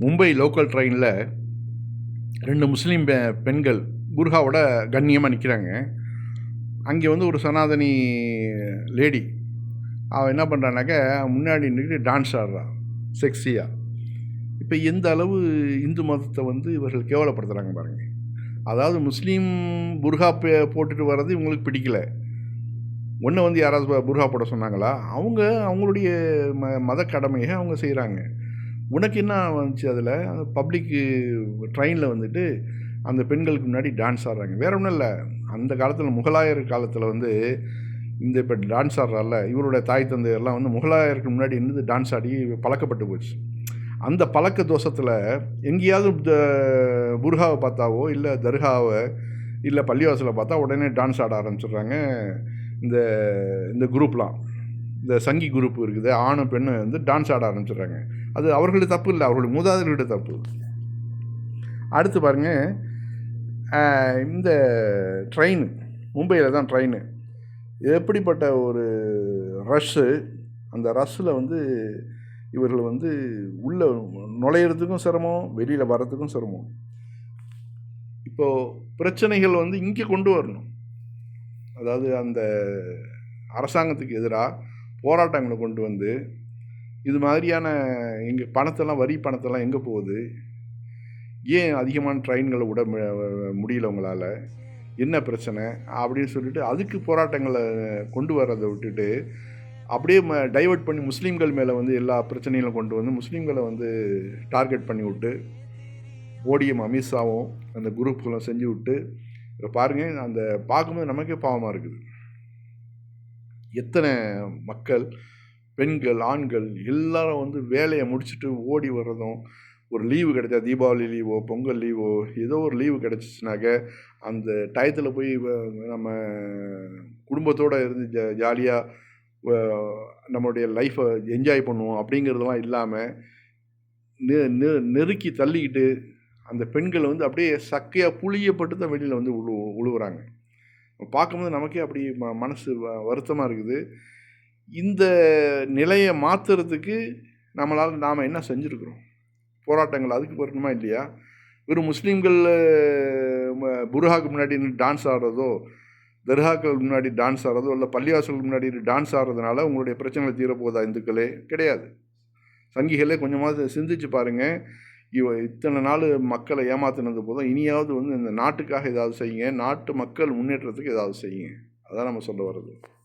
Mumbai local ட்ரெயினில் ரெண்டு முஸ்லீம் பெ பெண்கள் குர்ஹாவோட கண்ணியமாக நிற்கிறாங்க அங்கே வந்து ஒரு சனாதனி லேடி. அவள் என்ன பண்ணுறானாக்கா முன்னாடி நின்று டான்ஸ் ஆடுறா செக்ஸியாக இப்போ எந்த அளவு இந்து மதத்தை வந்து இவர்கள் கேவலப்படுத்துகிறாங்க பாருங்கள் அதாவது முஸ்லீம் புர்கா பே போட்டுட்டு வர்றது இவங்களுக்கு பிடிக்கல. ஒன்று வந்து யாராவது ப- புர்கா போட சொன்னாங்களா? அவங்க அவங்களுடைய ம மத கடமையை அவங்க செய்கிறாங்க உனக்கு என்ன வந்துச்சு அதில்? பப்ளிக்கு ட்ரெயினில் வந்துட்டு அந்த பெண்களுக்கு முன்னாடி டான்ஸ் ஆடுறாங்க. வேற ஒன்றும் இல்லை. அந்த காலத்தில் முகலாயர் காலத்தில் வந்து இந்த இப்போ டான்ஸ் ஆடுறால இவருடைய தாய் தந்தையெல்லாம் வந்து முகலாயருக்கு முன்னாடி இருந்து டான்ஸ் ஆடி பழக்கப்பட்டு போச்சு. அந்த பழக்க தோஷத்தில் எங்கேயாவது த- புர்காவை பார்த்தாவோ இல்லை தர்காவை இல்லை பள்ளிவாசலை பார்த்தா உடனே டான்ஸ் ஆட ஆரம்பிச்சிடுறாங்க. இந்த இந்த குரூப்லாம் இந்த சங்கி குரூப் இருக்குது. ஆணும் பெண்ணு வந்து டான்ஸ் ஆட ஆரம்பிச்சிடுறாங்க. அது அவர்களுடைய தப்பு இல்லை அவர்களுடைய மூதாதையர்களுடைய தப்பு. அடுத்து பாருங்க இந்த ட்ரெயின் மும்பையில் தான் ட்ரெயின் எப்படிப்பட்ட ஒரு ரஷ்ஷு அந்த ரஷ்ஷில் வந்து இவர்கள் வந்து உள்ளே நுழையிறதுக்கும் சிரமம் வெளியில் வர்றதுக்கும் சிரமம். இப்போது பிரச்சனைகள் வந்து இங்கே கொண்டு வரணும். அதாவது அந்த அரசாங்கத்துக்கு எதிராக போராட்டங்களை கொண்டு வந்து இது மாதிரியான எங்கள் பணத்தெல்லாம் வரி பணத்தெல்லாம் எங்கே போகுது? ஏன் அதிகமான ட்ரெயின்களை விட மு- முடியல உங்களால்? என்ன பிரச்சனை? அப்படின்னு சொல்லிட்டு அதுக்கு போராட்டங்களை கொண்டு வர்றதை விட்டுட்டு அப்படியே ம டைவர்ட் பண்ணி முஸ்லீம்கள் மேலே வந்து எல்லா பிரச்சனைகளும் கொண்டு வந்து முஸ்லீம்களை வந்து டார்கெட் பண்ணி விட்டு மோடியும் அமித்ஷாவும் அந்த குரூப்புகளும் செஞ்சு விட்டு இப்போ பாருங்கள் அந்த பார்க்கும்போது நமக்கே பாவமாக இருக்குது. எத்தனை மக்கள் பெண்கள் ஆண்கள் எல்லாரும் வந்து வேலையை முடிச்சுட்டு ஓடி வர்றதும் ஒரு லீவு கிடைச்சா தீபாவளி லீவோ பொங்கல் லீவோ ஏதோ ஒரு லீவு கிடச்சிச்சுனாக்க அந்த டயத்தில் போய் நம்ம குடும்பத்தோடு இருந்து ஜ ஜாலியாக நம்மளுடைய லைஃப்பை என்ஜாய் பண்ணுவோம் அப்படிங்கிறதெல்லாம் இல்லாமல் நெ நெ நெருக்கி தள்ளிக்கிட்டு அந்த பெண்கள் வந்து அப்படியே சக்கையாக புளியப்பட்டு தான் வெளியில் வந்து உழு உழுவுறாங்க. பார்க்கும்போது நமக்கே அப்படி ம மனசு வ வருத்தமாக இருக்குது. இந்த நிலையை மாற்றுறதுக்கு நம்மளால் நாம் என்ன செஞ்சுருக்குறோம்? போராட்டங்கள் அதுக்கு வரணுமா இல்லையா? வெறும் முஸ்லீம்கள் புருஹாக்கு முன்னாடி டான்ஸ் ஆடுறதோ தர்காக்கள் முன்னாடி டான்ஸ் ஆடுறதோ இல்லை பள்ளிவாசலுக்கு முன்னாடி டான்ஸ் ஆடுறதுனால உங்களுடைய பிரச்சனைகள் தீரப்போதா இந்துக்களே? கிடையாது. சங்கிகளே கொஞ்சமாவது சிந்திச்சு பாருங்கள் இவ இத்தனை நாள் மக்களை ஏமாத்தினது போதும். இனியாவது வந்து இந்த நாட்டுக்காக ஏதாவது செய்யுங்க. நாட்டு மக்கள் முன்னேற்றத்துக்கு ஏதாவது செய்யுங்க. அதான் நம்ம சொல்ல வர்றது.